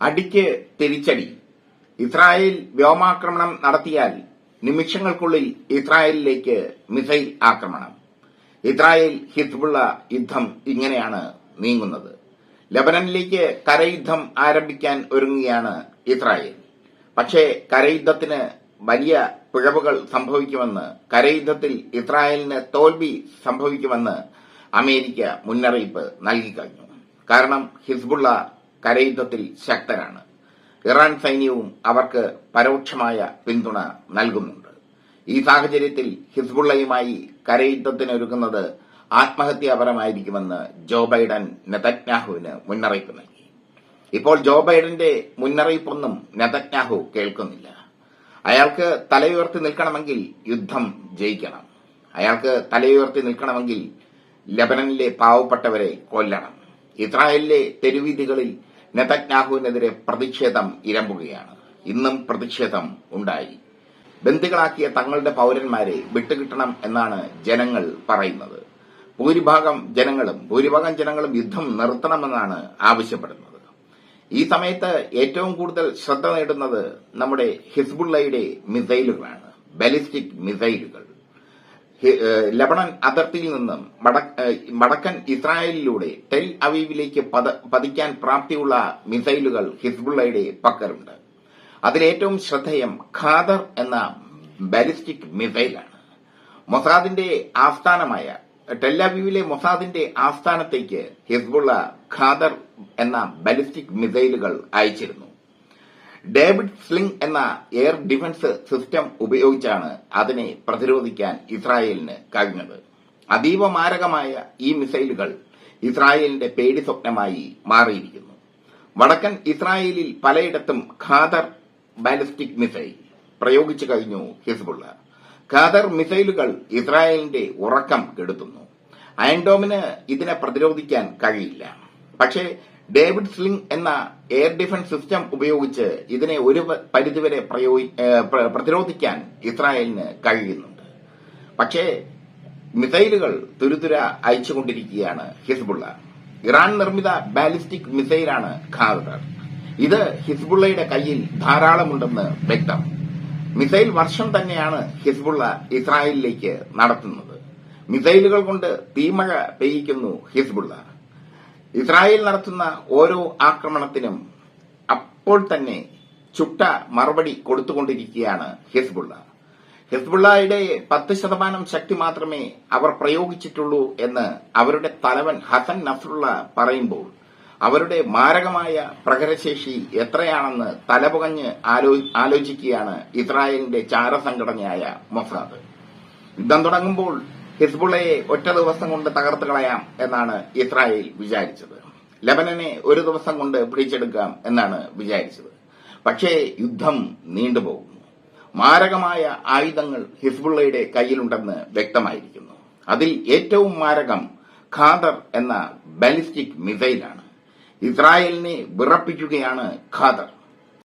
അടിക്ക് തിരിച്ചടി. ഇസ്രായേൽ വ്യോമാക്രമണം നടത്തിയാൽ നിമിഷങ്ങൾക്കുള്ളിൽ ഇസ്രായേലിലേക്ക് മിസൈൽ ആക്രമണം. ഇസ്രായേൽ ഹിസ്ബുള്ള യുദ്ധം ഇങ്ങനെയാണ് നീങ്ങുന്നത്. ലബനനിലേക്ക് കരയുദ്ധം ആരംഭിക്കാൻ ഒരുങ്ങുകയാണ് ഇസ്രായേൽ. പക്ഷേ കരയുദ്ധത്തിന് വലിയ പിഴവുകൾ സംഭവിക്കുമെന്ന് കരയുദ്ധത്തിൽ ഇസ്രായേലിന് തോൽവി സംഭവിക്കുമെന്ന് അമേരിക്ക മുന്നറിയിപ്പ് നൽകിക്കഴിഞ്ഞു കാരണം ഹിസ്ബുള്ള കരയുദ്ധത്തിൽ ശക്തരാണ്. ഇറാൻ സൈന്യവും അവർക്ക് പരോക്ഷമായ പിന്തുണ നൽകുന്നുണ്ട്. ഈ സാഹചര്യത്തിൽ ഹിസ്ബുള്ളയുമായി കരയുദ്ധത്തിനൊരുങ്ങുന്നത് ആത്മഹത്യാപരമായിരിക്കുമെന്ന് ജോ ബൈഡൻ നെതന്യാഹുവിന് മുന്നറിയിപ്പ് നൽകി. ഇപ്പോൾ ജോ ബൈഡന്റെ മുന്നറിയിപ്പൊന്നും നെതന്യാഹു കേൾക്കുന്നില്ല. അയാൾക്ക് തലയുയർത്തി നിൽക്കണമെങ്കിൽ യുദ്ധം ജയിക്കണം. അയാൾക്ക് തലയുയർത്തി നിൽക്കണമെങ്കിൽ ലബനനിലെ പാവപ്പെട്ടവരെ കൊല്ലണം. ഇസ്രായേലിലെ തെരുവീതികളിൽ നെതന്യാഹുവിനെതിരെ പ്രതിഷേധം ഇരമ്പുകയാണ്. ഇന്നും പ്രതിഷേധം ഉണ്ടായി. ബന്ദികളാക്കിയ തങ്ങളുടെ പൌരന്മാരെ വിട്ടുകിട്ടണം എന്നാണ് ജനങ്ങൾ പറയുന്നത്. ഭൂരിഭാഗം ജനങ്ങളും ഭൂരിഭാഗം ജനങ്ങളും യുദ്ധം നിർത്തണമെന്നാണ് ആവശ്യപ്പെടുന്നത്. ഈ സമയത്ത് ഏറ്റവും കൂടുതൽ ശ്രദ്ധ നേടുന്നത് നമ്മുടെ ഹിസ്ബുള്ളയുടെ മിസൈലുകളാണ് ബാലിസ്റ്റിക് മിസൈലുകൾ. ലബണൻ അതിർത്തിയിൽ നിന്നും വടക്കൻ ഇസ്രായേലിലൂടെ ടെൽ അവീവിലേക്ക് പതിക്കാൻ പ്രാപ്തിയുള്ള മിസൈലുകൾ ഹിസ്ബുള്ളയുടെ പക്കലുണ്ട്. അതിലേറ്റവും ശ്രദ്ധേയം ഖാദർ എന്ന ബാലിസ്റ്റിക് മിസൈലാണ്. മൊസാദിന്റെ ആസ്ഥാനമായ ടെല്ലവീവിലെ മൊസാദിന്റെ ആസ്ഥാനത്തേക്ക് ഹിസ്ബുള്ള ഖാദർ എന്ന ബാലിസ്റ്റിക് മിസൈലുകൾ അയച്ചിരുന്നു. ഡേവിഡ് സ്ലിംഗ് എന്ന എയർ ഡിഫൻസ് സിസ്റ്റം ഉപയോഗിച്ചാണ് അതിനെ പ്രതിരോധിക്കാൻ ഇസ്രായേലിന് കഴിഞ്ഞത്. അതീവ മാരകമായ ഈ മിസൈലുകൾ ഇസ്രായേലിന്റെ പേടി സ്വപ്നമായി മാറിയിരിക്കുന്നു. വടക്കൻ ഇസ്രായേലിൽ പലയിടത്തും ഖാദർ ബാലിസ്റ്റിക് മിസൈൽ പ്രയോഗിച്ചു കഴിഞ്ഞു ഹിസ്ബുള്ള. ഖാദർ മിസൈലുകൾ ഇസ്രായേലിന്റെ ഉറക്കം കെടുത്തുന്നു. അയൻഡോമിന് ഇതിനെ പ്രതിരോധിക്കാൻ കഴിയില്ല. പക്ഷേ ഡേവിഡ് സ്ലിംഗ് എന്ന എയർ ഡിഫൻസ് സിസ്റ്റം ഉപയോഗിച്ച് ഇതിനെ ഒരു പരിധിവരെ പ്രതിരോധിക്കാൻ ഇസ്രായേലിന് കഴിയുന്നുണ്ട്. പക്ഷേ മിസൈലുകൾ തുരുതുര അയച്ചുകൊണ്ടിരിക്കുകയാണ് ഹിസ്ബുള്ള. ഇറാൻ നിർമ്മിത ബാലിസ്റ്റിക് മിസൈലാണ് ഖാദർ. ഇത് ഹിസ്ബുള്ളയുടെ കയ്യിൽ ധാരാളമുണ്ടെന്ന് വ്യക്തം. മിസൈൽ വർഷം തന്നെയാണ് ഹിസ്ബുള്ള ഇസ്രായേലിലേക്ക് നടത്തുന്നത്. മിസൈലുകൾ കൊണ്ട് തീമഴ പെയ്യിക്കുന്നു ഹിസ്ബുള്ള. ഇസ്രായേൽ നടത്തുന്ന ഓരോ ആക്രമണത്തിനും അപ്പോൾ തന്നെ ചുട്ട മറുപടി കൊടുത്തുകൊണ്ടിരിക്കുകയാണ് ഹിസ്ബുള്ള. ഹിസ്ബുള്ളയുടെ പത്ത് ശതമാനം ശക്തി മാത്രമേ അവർ പ്രയോഗിച്ചിട്ടുള്ളൂ എന്ന് അവരുടെ തലവൻ ഹസൻ നസ്രുള്ള പറയുമ്പോൾ അവരുടെ മാരകമായ പ്രഹരശേഷി എത്രയാണെന്ന് തലപുകഞ്ഞ് ആലോ- ആലോചിക്കുകയാണ് ഇസ്രായേലിന്റെ ചാരസംഘടനയായ മൊസാദ് യുദ്ധം തുടങ്ങുമ്പോൾ ഹിസ്ബുള്ളയെ ഒറ്റ ദിവസം കൊണ്ട് തകർത്ത് കളയാം എന്നാണ് ഇസ്രായേൽ വിചാരിച്ചത്. ലബനനെ ഒരു ദിവസം കൊണ്ട് പിടിച്ചെടുക്കാം എന്നാണ് വിചാരിച്ചത്. പക്ഷേ യുദ്ധം നീണ്ടുപോകുന്നു മാരകമായ ആയുധങ്ങൾ ഹിസ്ബുള്ളയുടെ കയ്യിലുണ്ടെന്ന് വ്യക്തമായിരിക്കുന്നു. അതിൽ ഏറ്റവും മാരകം ഖാദർ എന്ന ബാലിസ്റ്റിക് മിസൈലാണ്. ഇസ്രായേലിനെ വിറപ്പിക്കുകയാണ് ഖാദർ.